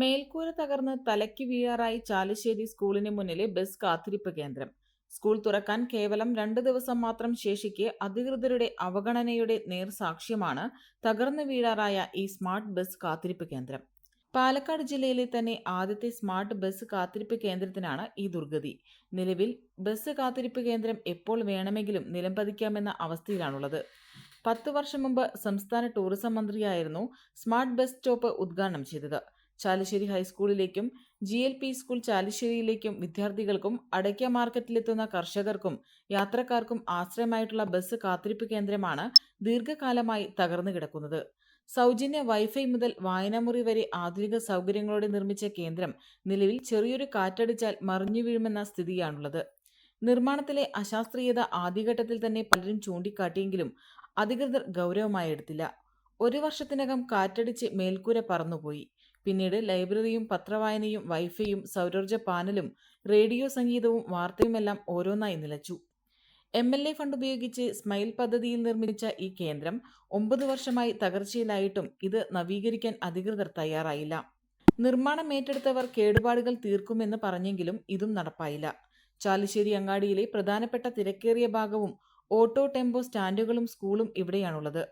മേൽക്കൂര തകർന്ന് തലയ്ക്ക് വീഴാറായി ചാലുശ്ശേരി സ്കൂളിന് മുന്നിലെ ബസ് കാത്തിരിപ്പ് കേന്ദ്രം. സ്കൂൾ തുറക്കാൻ കേവലം രണ്ട് ദിവസം മാത്രം ശേഷിക്കെ അധികൃതരുടെ അവഗണനയുടെ നേർസാക്ഷ്യമാണ് തകർന്നു വീഴാറായ ഈ സ്മാർട്ട് ബസ് കാത്തിരിപ്പ് കേന്ദ്രം. പാലക്കാട് ജില്ലയിലെ തന്നെ ആദ്യത്തെ സ്മാർട്ട് ബസ് കാത്തിരിപ്പ് കേന്ദ്രത്തിനാണ് ഈ ദുർഗതി. നിലവിൽ ബസ് കാത്തിരിപ്പ് കേന്ദ്രം എപ്പോൾ വേണമെങ്കിലും നിലംപതിക്കാമെന്ന അവസ്ഥയിലാണുള്ളത്. പത്ത് വർഷം മുമ്പ് സംസ്ഥാന ടൂറിസം മന്ത്രിയായിരുന്നു സ്മാർട്ട് ബസ് സ്റ്റോപ്പ് ഉദ്ഘാടനം ചെയ്തത്. ചാലിശ്ശേരി ഹൈസ്കൂളിലേക്കും ജി എൽ പി സ്കൂൾ ചാലിശ്ശേരിയിലേക്കും വിദ്യാർത്ഥികൾക്കും അടയ്ക്ക മാർക്കറ്റിലെത്തുന്ന കർഷകർക്കും യാത്രക്കാർക്കും ആശ്രയമായിട്ടുള്ള ബസ് കാത്തിരിപ്പ് കേന്ദ്രമാണ് ദീർഘകാലമായി തകർന്നു കിടക്കുന്നത്. സൗജന്യ വൈഫൈ മുതൽ വായനാമുറി വരെ ആധുനിക സൗകര്യങ്ങളോടെ നിർമ്മിച്ച കേന്ദ്രം നിലവിൽ ചെറിയൊരു കാറ്റടിച്ചാൽ മറിഞ്ഞു വീഴുമെന്ന സ്ഥിതിയാണുള്ളത്. നിർമ്മാണത്തിലെ അശാസ്ത്രീയത ആദ്യഘട്ടത്തിൽ തന്നെ പലരും ചൂണ്ടിക്കാട്ടിയെങ്കിലും അധികൃതർ ഗൗരവമായി എടുത്തില്ല. ഒരു വർഷത്തിനകം കാറ്റടിച്ച് മേൽക്കൂര പറന്നുപോയി. പിന്നീട് ലൈബ്രറിയും പത്രവായനയും വൈഫൈയും സൗരോർജ പാനലും റേഡിയോ സംഗീതവും വാർത്തയുമെല്ലാം ഓരോന്നായി നിലച്ചു. എം എൽ എ ഫണ്ട് ഉപയോഗിച്ച് സ്മൈൽ പദ്ധതിയിൽ നിർമ്മിച്ച ഈ കേന്ദ്രം ഒമ്പത് വർഷമായി തകർച്ചയിലായിട്ടും ഇത് നവീകരിക്കാൻ അധികൃതർ തയ്യാറായില്ല. നിർമ്മാണം ഏറ്റെടുത്തവർ കേടുപാടുകൾ തീർക്കുമെന്ന് പറഞ്ഞെങ്കിലും ഇതും നടപ്പായില്ല. ചാലിശ്ശേരി അങ്ങാടിയിലെ പ്രധാനപ്പെട്ട തിരക്കേറിയ ഭാഗവും ഓട്ടോ ടെമ്പോ സ്റ്റാൻഡുകളും സ്കൂളും ഇവിടെയാണുള്ളത്.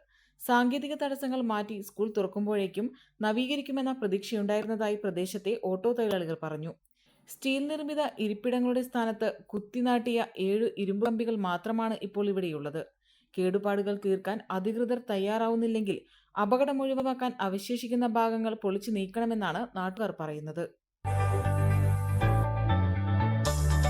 സാങ്കേതിക തടസ്സങ്ങൾ മാറ്റി സ്കൂൾ തുറക്കുമ്പോഴേക്കും നവീകരിക്കുമെന്ന പ്രതീക്ഷയുണ്ടായിരുന്നതായി പ്രദേശത്തെ ഓട്ടോ തൊഴിലാളികൾ പറഞ്ഞു. സ്റ്റീൽ നിർമ്മിത ഇരിപ്പിടങ്ങളുടെ സ്ഥാനത്ത് കുത്തിനാട്ടിയ ഏഴ് ഇരുമ്പ് കമ്പികൾ മാത്രമാണ് ഇപ്പോൾ ഇവിടെയുള്ളത്. കേടുപാടുകൾ തീർക്കാൻ അധികൃതർ തയ്യാറാവുന്നില്ലെങ്കിൽ അപകടം ഒഴിവാക്കാൻ അവശേഷിക്കുന്ന ഭാഗങ്ങൾ പൊളിച്ചു നീക്കണമെന്നാണ് നാട്ടുകാർ പറയുന്നത്.